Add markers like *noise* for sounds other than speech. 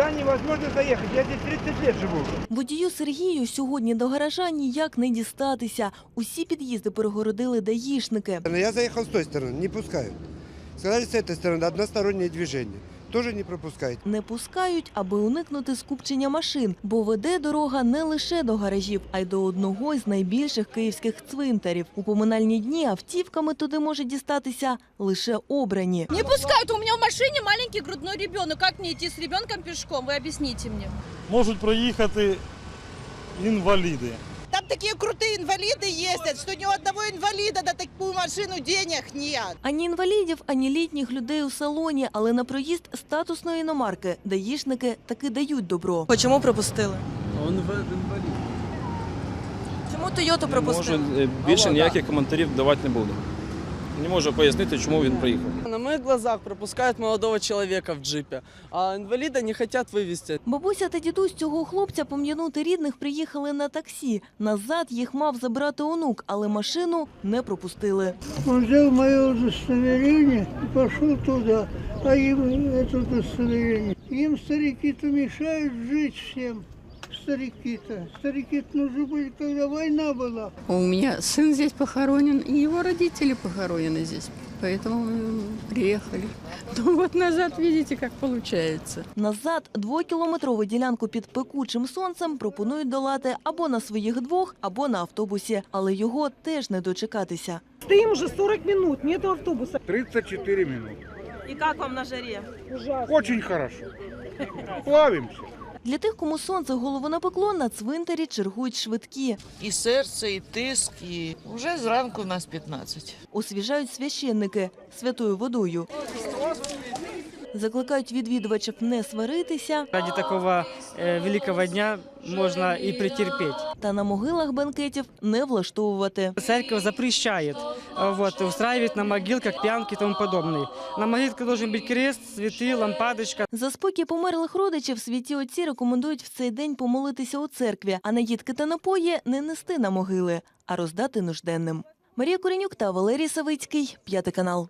Сюда невозможно заехать. Я здесь 30 лет живу. Водію Сергію сьогодні до гаража ніяк не дістатися. Усі під'їзди перегородили даїшники. Я заехал с той стороны, не пускают. Сказали, с этой стороны одностороннее движение. Тоже не пропускают. Не пускають, аби уникнути скупчення машин, бо веде дорога не лише до гаражів, а й до одного з найбільших київських цвинтарів. У поминальні дні автівками туди може дістатися лише обрані. Не пускают, у меня в машине маленький грудной ребенок. Как мне идти с ребенком пешком? Вы объясните мне. можуть проїхати інваліди. Такие крутые инвалиды ездят, что ни у одного инвалида на такую машину денег нет. Ані інвалідів, ані літніх людей у салоні, але на проїзд статусної іномарки даїшники таки дають добро. Чому пропустили? Он інвалід. Чому Тойоту Не можу е, більше ніяких коментарів давати не буду. Не можу пояснити, чому він приїхав. На моих глазах пропускают молодого человека в джипе, а инвалида не хотят вывести. Бабуся та дідусь цього хлопця пом'янути рідних приїхали на таксі. Назад їх мав забрати онук, але машину не пропустили. Он взял мое удостоверение и пошел туда, а им это удостоверение. Им старики-то мешают жить всем Старики-то. Старики-то нужны были, когда война была. У меня сын здесь похоронен, и его родители похоронены здесь. Поэтому мы приехали. *laughs* Ну вот назад видите, как получается. Назад двокілометрову ділянку під пекучим сонцем пропонують долати або на своїх двох, або на автобусі, але його теж не дочекатися. Стоим уже 40 минут, нету автобуса. 34 минуты. І як вам на жарі? Очень хорошо. Плавимся. Для тих, кому сонце голову напекло, на цвинтарі чергують швидкі. І серце, і тиск, і вже зранку нас 15. освіжають священники святою водою. Закликають відвідувачів не сваритися, Ради такого э, великого дня можно и претерпеть. та на могилах банкетів не влаштовувати. Церковь запрещает э, вот, устраивать на могилках пьянки и тому подобное. На могилке должен быть крест, цветы, лампадочка. За спокій померлих родичів святі отці рекомендують в цей день помолитися у церкві, а наїдки та напої не нести на могили, а роздати нужденним. Марія Коренюк та Валерій Савицький, п'ятий канал.